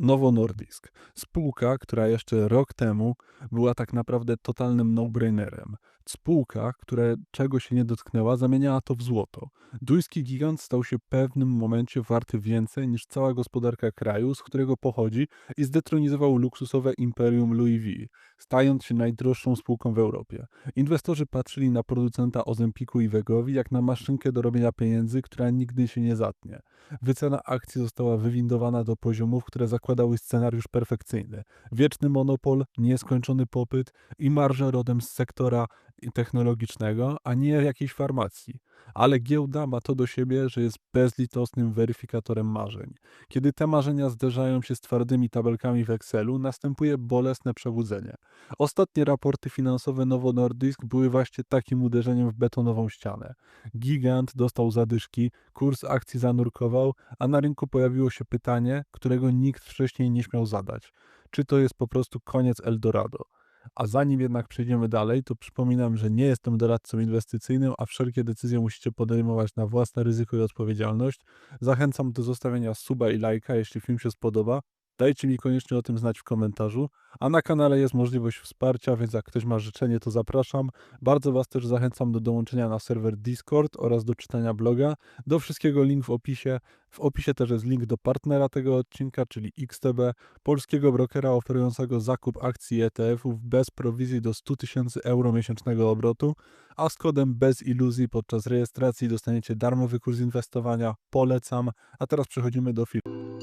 Novo Nordisk. Spółka, która jeszcze rok temu była tak naprawdę totalnym no-brainerem. Spółka, która czego się nie dotknęła, zamieniała to w złoto. Duński gigant stał się w pewnym momencie warty więcej niż cała gospodarka kraju, z którego pochodzi i zdetronizował luksusowe imperium Louis V, stając się najdroższą spółką w Europie. Inwestorzy patrzyli na producenta Ozempiku i Wegowi jak na maszynkę do robienia pieniędzy, która nigdy się nie zatnie. Wycena akcji została wywindowana do poziomów, które zakładały scenariusz perfekcyjny. Wieczny monopol, nieskończony popyt i marża rodem z sektora technologicznego, a nie jakiejś farmacji. Ale giełda ma to do siebie, że jest bezlitosnym weryfikatorem marzeń. Kiedy te marzenia zderzają się z twardymi tabelkami w Excelu, następuje bolesne przebudzenie. Ostatnie raporty finansowe Novo Nordisk były właśnie takim uderzeniem w betonową ścianę. Gigant dostał zadyszki, kurs akcji zanurkował, a na rynku pojawiło się pytanie, którego nikt wcześniej nie śmiał zadać. Czy to jest po prostu koniec Eldorado? A zanim jednak przejdziemy dalej, to przypominam, że nie jestem doradcą inwestycyjnym, a wszelkie decyzje musicie podejmować na własne ryzyko i odpowiedzialność. Zachęcam do zostawienia suba i lajka, jeśli film się spodoba. Dajcie mi koniecznie o tym znać w komentarzu. A na kanale jest możliwość wsparcia, więc jak ktoś ma życzenie, to zapraszam. Bardzo Was też zachęcam do dołączenia na serwer Discord oraz do czytania bloga. Do wszystkiego link w opisie. W opisie też jest link do partnera tego odcinka, czyli XTB, polskiego brokera oferującego zakup akcji ETF-ów bez prowizji do 100 tysięcy euro miesięcznego obrotu, a z kodem bez iluzji podczas rejestracji dostaniecie darmowy kurs inwestowania. Polecam. A teraz przechodzimy do filmu.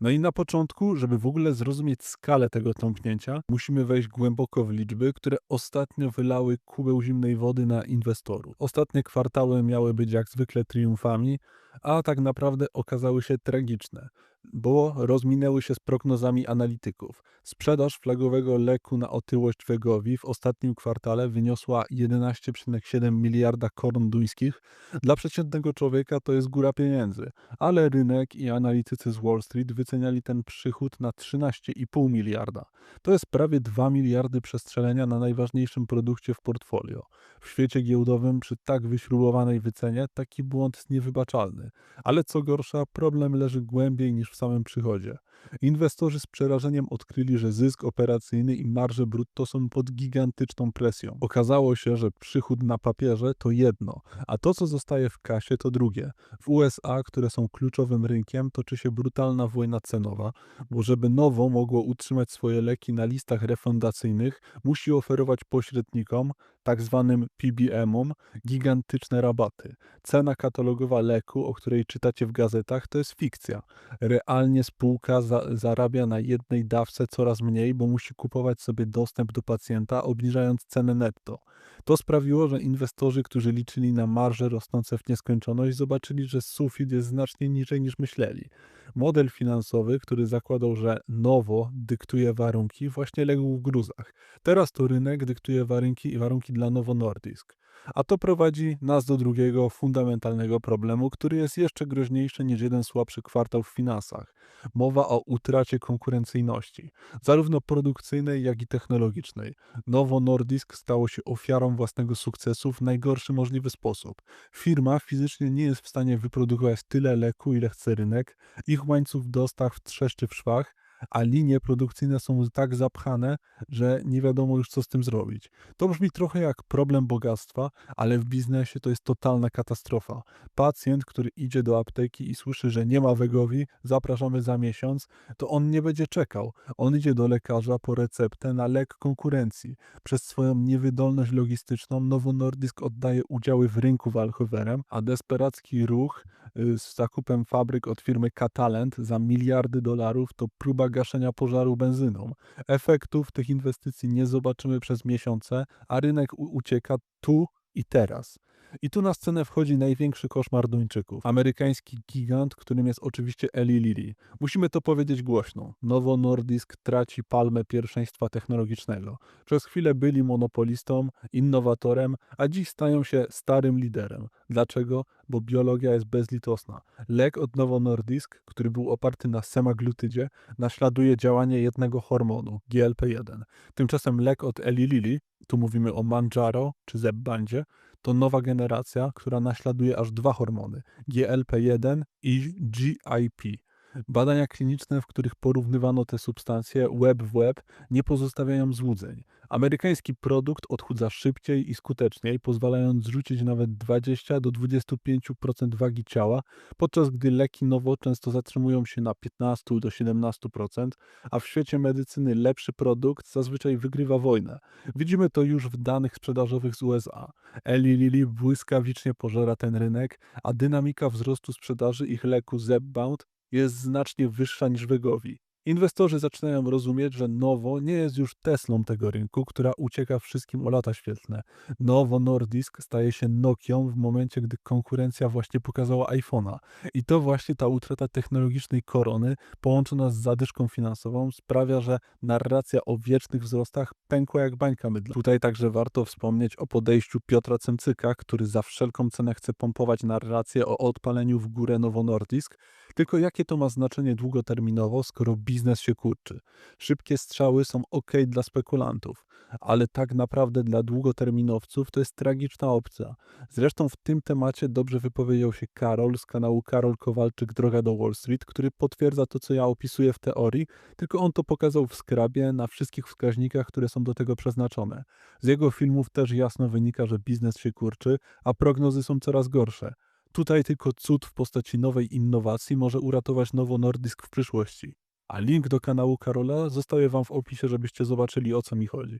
No i na początku, żeby w ogóle zrozumieć skalę tego tąpnięcia, musimy wejść głęboko w liczby, które ostatnio wylały kubeł zimnej wody na inwestorów. Ostatnie kwartały miały być jak zwykle triumfami, a tak naprawdę okazały się tragiczne bo rozminęły się z prognozami analityków. Sprzedaż flagowego leku na otyłość Wegowi w ostatnim kwartale wyniosła 11,7 miliarda koron duńskich. Dla przeciętnego człowieka to jest góra pieniędzy, ale rynek i analitycy z Wall Street wyceniali ten przychód na 13,5 miliarda. To jest prawie 2 miliardy przestrzelenia na najważniejszym produkcie w portfolio. W świecie giełdowym przy tak wyśrubowanej wycenie taki błąd jest niewybaczalny. Ale co gorsza, problem leży głębiej niż w samym przychodzie. Inwestorzy z przerażeniem odkryli, że zysk operacyjny i marże brutto są pod gigantyczną presją. Okazało się, że przychód na papierze to jedno, a to, co zostaje w kasie, to drugie. W USA, które są kluczowym rynkiem, toczy się brutalna wojna cenowa, bo żeby Nowo mogło utrzymać swoje leki na listach refundacyjnych, musi oferować pośrednikom, tak zwanym PBM-om, gigantyczne rabaty. Cena katalogowa leku, o której czytacie w gazetach, to jest fikcja. Realnie spółka za, zarabia na jednej dawce coraz mniej, bo musi kupować sobie dostęp do pacjenta, obniżając cenę netto. To sprawiło, że inwestorzy, którzy liczyli na marże rosnące w nieskończoność, zobaczyli, że sufit jest znacznie niżej niż myśleli. Model finansowy, który zakładał, że nowo dyktuje warunki, właśnie legł w gruzach. Teraz to rynek dyktuje warunki i warunki dla Novo Nordisk. A to prowadzi nas do drugiego fundamentalnego problemu, który jest jeszcze groźniejszy niż jeden słabszy kwartał w finansach. Mowa o utracie konkurencyjności, zarówno produkcyjnej, jak i technologicznej. Novo Nordisk stało się ofiarą własnego sukcesu w najgorszy możliwy sposób. Firma fizycznie nie jest w stanie wyprodukować tyle leku, ile chce rynek, ich łańcuch dostaw trzeszczy w szwach, a linie produkcyjne są tak zapchane, że nie wiadomo już co z tym zrobić. To brzmi trochę jak problem bogactwa, ale w biznesie to jest totalna katastrofa. Pacjent, który idzie do apteki i słyszy, że nie ma wegowi, zapraszamy za miesiąc, to on nie będzie czekał. On idzie do lekarza po receptę na lek konkurencji. Przez swoją niewydolność logistyczną Novo Nordisk oddaje udziały w rynku Walchowerem, a desperacki ruch y, z zakupem fabryk od firmy Catalent za miliardy dolarów to próba gaszenia pożaru benzyną. Efektów tych inwestycji nie zobaczymy przez miesiące, a rynek ucieka tu i teraz. I tu na scenę wchodzi największy koszmar Duńczyków. Amerykański gigant, którym jest oczywiście Eli Lilly. Musimy to powiedzieć głośno. Novo Nordisk traci palmę pierwszeństwa technologicznego. Przez chwilę byli monopolistą, innowatorem, a dziś stają się starym liderem. Dlaczego? Bo biologia jest bezlitosna. Lek od Novo Nordisk, który był oparty na semaglutydzie, naśladuje działanie jednego hormonu, GLP-1. Tymczasem lek od Eli Lilly, tu mówimy o Manjaro czy Zebbandzie, to nowa generacja, która naśladuje aż dwa hormony GLP-1 i GIP. Badania kliniczne, w których porównywano te substancje web w web, nie pozostawiają złudzeń. Amerykański produkt odchudza szybciej i skuteczniej, pozwalając zrzucić nawet 20 do 25% wagi ciała, podczas gdy leki nowo często zatrzymują się na 15 do 17%, a w świecie medycyny lepszy produkt zazwyczaj wygrywa wojnę. Widzimy to już w danych sprzedażowych z USA. Eli Lilly błyskawicznie pożera ten rynek, a dynamika wzrostu sprzedaży ich leku Zepbound jest znacznie wyższa niż Wegowi. Inwestorzy zaczynają rozumieć, że Nowo nie jest już Teslą tego rynku, która ucieka wszystkim o lata świetlne. Nowo Nordisk staje się Nokią w momencie, gdy konkurencja właśnie pokazała iPhone'a. I to właśnie ta utrata technologicznej korony, połączona z zadyszką finansową, sprawia, że narracja o wiecznych wzrostach pękła jak bańka mydla. Tutaj także warto wspomnieć o podejściu Piotra Cemcyka, który za wszelką cenę chce pompować narrację o odpaleniu w górę Nowo Nordisk. Tylko jakie to ma znaczenie długoterminowo, skoro biznes się kurczy? Szybkie strzały są ok dla spekulantów, ale tak naprawdę dla długoterminowców to jest tragiczna opcja. Zresztą w tym temacie dobrze wypowiedział się Karol z kanału Karol Kowalczyk Droga do Wall Street, który potwierdza to, co ja opisuję w teorii, tylko on to pokazał w skrabie na wszystkich wskaźnikach, które są do tego przeznaczone. Z jego filmów też jasno wynika, że biznes się kurczy, a prognozy są coraz gorsze. Tutaj tylko cud w postaci nowej innowacji może uratować Nowo Nordisk w przyszłości. A link do kanału Karola zostawię Wam w opisie, żebyście zobaczyli o co mi chodzi.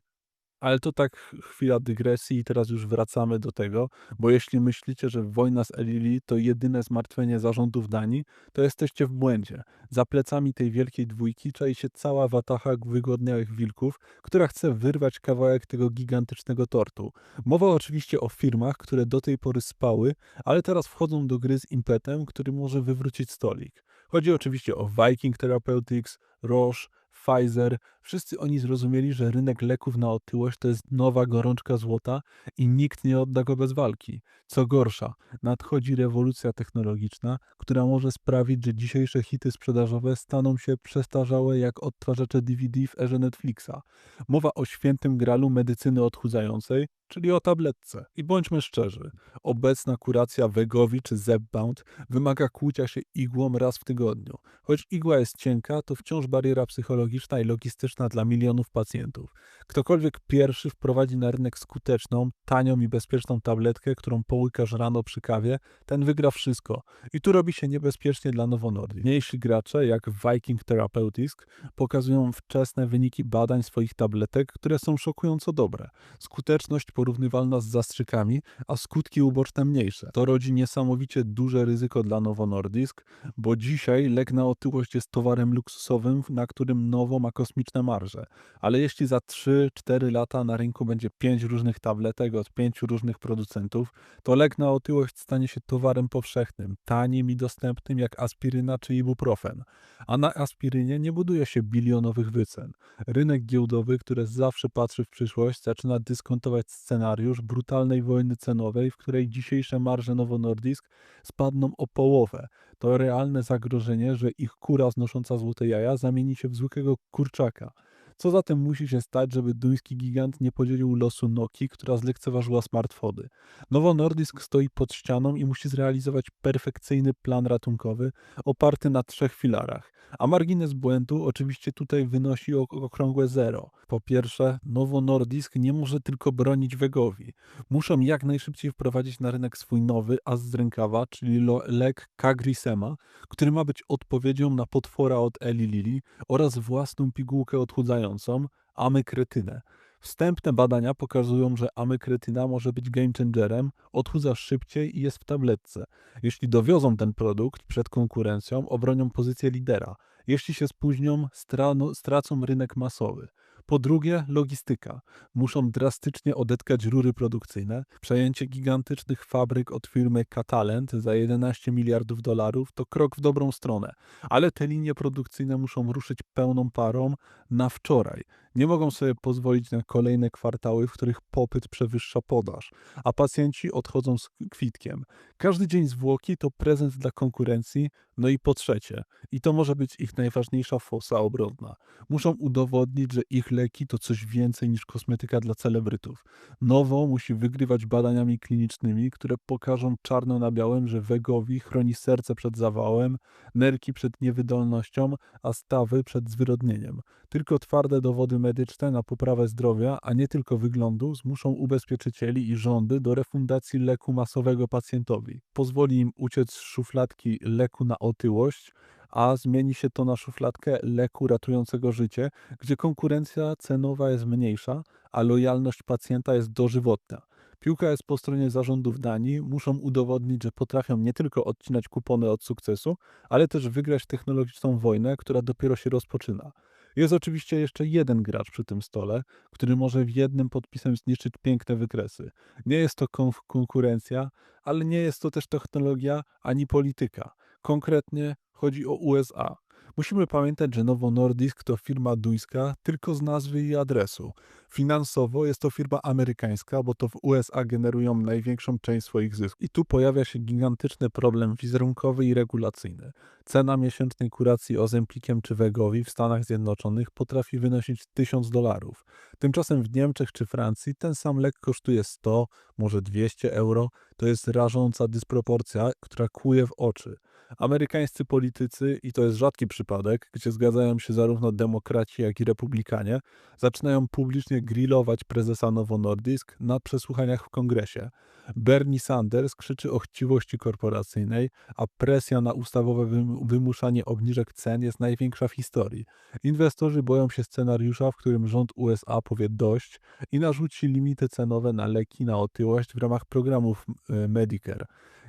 Ale to tak chwila dygresji i teraz już wracamy do tego, bo jeśli myślicie, że wojna z Elili to jedyne zmartwienie zarządów Danii, to jesteście w błędzie. Za plecami tej wielkiej dwójki czai się cała watacha wygodniałych wilków, która chce wyrwać kawałek tego gigantycznego tortu. Mowa oczywiście o firmach, które do tej pory spały, ale teraz wchodzą do gry z impetem, który może wywrócić stolik. Chodzi oczywiście o Viking Therapeutics, Roche, Pfizer, wszyscy oni zrozumieli, że rynek leków na otyłość to jest nowa gorączka złota i nikt nie odda go bez walki. Co gorsza, nadchodzi rewolucja technologiczna, która może sprawić, że dzisiejsze hity sprzedażowe staną się przestarzałe jak odtwarzacze DVD w erze Netflixa. Mowa o świętym gralu medycyny odchudzającej, czyli o tabletce. I bądźmy szczerzy, obecna kuracja Wegowi czy Zepbound wymaga kłucia się igłą raz w tygodniu. Choć igła jest cienka, to wciąż bariera psychologiczna i logistyczna dla milionów pacjentów. Ktokolwiek pierwszy wprowadzi na rynek skuteczną, tanią i bezpieczną tabletkę, którą połykasz rano przy kawie, ten wygra wszystko. I tu robi się niebezpiecznie dla Nowonordi. Mniejsi gracze, jak Viking Therapeutics, pokazują wczesne wyniki badań swoich tabletek, które są szokująco dobre. Skuteczność porównywalna z zastrzykami, a skutki uboczne mniejsze. To rodzi niesamowicie duże ryzyko dla Novo Nordisk, bo dzisiaj lek na otyłość jest towarem luksusowym, na którym Nowo ma kosmiczne marże. Ale jeśli za 3-4 lata na rynku będzie 5 różnych tabletek od 5 różnych producentów, to lek na otyłość stanie się towarem powszechnym, tanim i dostępnym jak aspiryna czy ibuprofen. A na aspirynie nie buduje się bilionowych wycen. Rynek giełdowy, który zawsze patrzy w przyszłość, zaczyna dyskontować scenariusz brutalnej wojny cenowej, w której dzisiejsze marże Novo Nordisk spadną o połowę. To realne zagrożenie, że ich kura znosząca złote jaja zamieni się w zwykłego kurczaka. Co zatem musi się stać, żeby duński gigant nie podzielił losu Nokii, która zlekceważyła smartfony? Nowo Nordisk stoi pod ścianą i musi zrealizować perfekcyjny plan ratunkowy oparty na trzech filarach. A margines błędu oczywiście tutaj wynosi okrągłe zero. Po pierwsze, Nowo Nordisk nie może tylko bronić Wegowi. Muszą jak najszybciej wprowadzić na rynek swój nowy as z rękawa, czyli lek Kagrisema, który ma być odpowiedzią na potwora od Eli Lilly oraz własną pigułkę odchudzającą, amykretynę. Wstępne badania pokazują, że amykretyna może być game changerem, odchudza szybciej i jest w tabletce. Jeśli dowiozą ten produkt przed konkurencją, obronią pozycję lidera. Jeśli się spóźnią, stracą rynek masowy. Po drugie, logistyka. Muszą drastycznie odetkać rury produkcyjne. Przejęcie gigantycznych fabryk od firmy Catalent za 11 miliardów dolarów to krok w dobrą stronę, ale te linie produkcyjne muszą ruszyć pełną parą na wczoraj. Nie mogą sobie pozwolić na kolejne kwartały, w których popyt przewyższa podaż, a pacjenci odchodzą z kwitkiem. Każdy dzień zwłoki to prezent dla konkurencji, no i po trzecie, i to może być ich najważniejsza fosa obronna. Muszą udowodnić, że ich leki to coś więcej niż kosmetyka dla celebrytów. Nowo musi wygrywać badaniami klinicznymi, które pokażą czarno na białym, że Wegowi chroni serce przed zawałem, nerki przed niewydolnością, a stawy przed zwyrodnieniem. Tylko twarde dowody medyczne na poprawę zdrowia, a nie tylko wyglądu, zmuszą ubezpieczycieli i rządy do refundacji leku masowego pacjentowi. Pozwoli im uciec z szufladki leku na otyłość, a zmieni się to na szufladkę leku ratującego życie, gdzie konkurencja cenowa jest mniejsza, a lojalność pacjenta jest dożywotna. Piłka jest po stronie zarządów Danii, muszą udowodnić, że potrafią nie tylko odcinać kupony od sukcesu, ale też wygrać technologiczną wojnę, która dopiero się rozpoczyna. Jest oczywiście jeszcze jeden gracz przy tym stole, który może w jednym podpisem zniszczyć piękne wykresy. Nie jest to kon- konkurencja, ale nie jest to też technologia ani polityka. Konkretnie chodzi o USA. Musimy pamiętać, że Novo Nordisk to firma duńska tylko z nazwy i adresu. Finansowo jest to firma amerykańska, bo to w USA generują największą część swoich zysków. I tu pojawia się gigantyczny problem wizerunkowy i regulacyjny. Cena miesięcznej kuracji ozempikiem czy wegowi w Stanach Zjednoczonych potrafi wynosić 1000 dolarów. Tymczasem w Niemczech czy Francji ten sam lek kosztuje 100, może 200 euro. To jest rażąca dysproporcja, która kłuje w oczy. Amerykańscy politycy, i to jest rzadki przypadek, gdzie zgadzają się zarówno demokraci, jak i republikanie, zaczynają publicznie grillować prezesa Novo Nordisk na przesłuchaniach w kongresie. Bernie Sanders krzyczy o chciwości korporacyjnej, a presja na ustawowe wymuszanie obniżek cen jest największa w historii. Inwestorzy boją się scenariusza, w którym rząd USA powie dość i narzuci limity cenowe na leki na otyłość w ramach programów e, Medicare.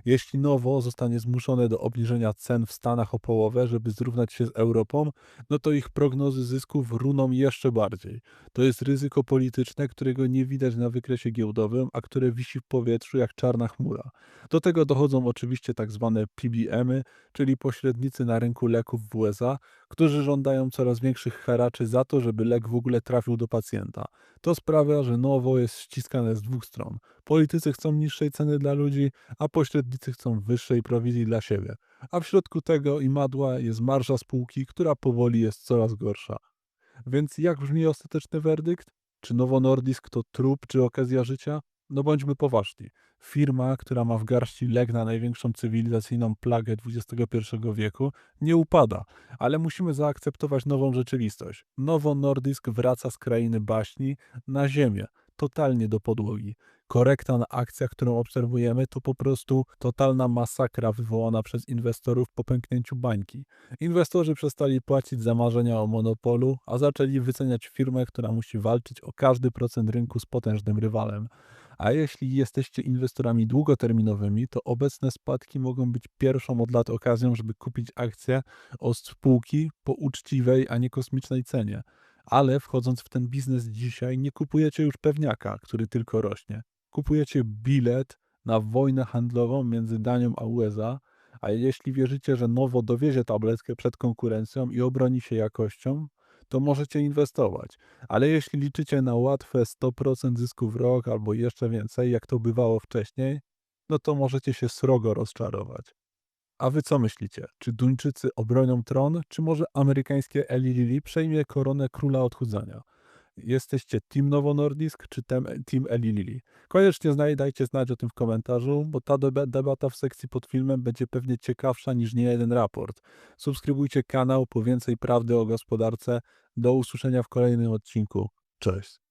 Jeśli Nowo zostanie zmuszone do obniżenia cen w Stanach o połowę, żeby zrównać się z Europą, no to ich prognozy zysków runą jeszcze bardziej. To jest ryzyko polityczne, którego nie widać na wykresie giełdowym, a które wisi w powietrzu jak czarna chmura. Do tego dochodzą oczywiście tak zwane PBM-y, czyli pośrednicy na rynku leków w USA, którzy żądają coraz większych haraczy za to, żeby lek w ogóle trafił do pacjenta. To sprawia, że nowo jest ściskane z dwóch stron. Politycy chcą niższej ceny dla ludzi, a pośrednicy chcą wyższej prowizji dla siebie. A w środku tego i madła jest marża spółki, która powoli jest coraz gorsza. Więc jak brzmi ostateczny werdykt? Czy Nowo Nordisk to trup, czy okazja życia? No bądźmy poważni. Firma, która ma w garści lek na największą cywilizacyjną plagę XXI wieku, nie upada, ale musimy zaakceptować nową rzeczywistość. Nowo Nordisk wraca z krainy baśni na ziemię, totalnie do podłogi. Korekta na akcjach, którą obserwujemy, to po prostu totalna masakra wywołana przez inwestorów po pęknięciu bańki. Inwestorzy przestali płacić za marzenia o monopolu, a zaczęli wyceniać firmę, która musi walczyć o każdy procent rynku z potężnym rywalem. A jeśli jesteście inwestorami długoterminowymi, to obecne spadki mogą być pierwszą od lat okazją, żeby kupić akcje od spółki po uczciwej, a nie kosmicznej cenie. Ale wchodząc w ten biznes dzisiaj, nie kupujecie już pewniaka, który tylko rośnie. Kupujecie bilet na wojnę handlową między Danią a USA, a jeśli wierzycie, że Nowo dowiezie tabletkę przed konkurencją i obroni się jakością, to możecie inwestować. Ale jeśli liczycie na łatwe 100% zysku w rok albo jeszcze więcej, jak to bywało wcześniej, no to możecie się srogo rozczarować. A wy co myślicie? Czy Duńczycy obronią tron, czy może amerykańskie Eli przejmie koronę króla odchudzania? Jesteście Team Novo Nordisk czy Team Eli Lilly? Koniecznie znaj, dajcie znać o tym w komentarzu, bo ta debata w sekcji pod filmem będzie pewnie ciekawsza niż nie jeden raport. Subskrybujcie kanał po więcej prawdy o gospodarce. Do usłyszenia w kolejnym odcinku. Cześć.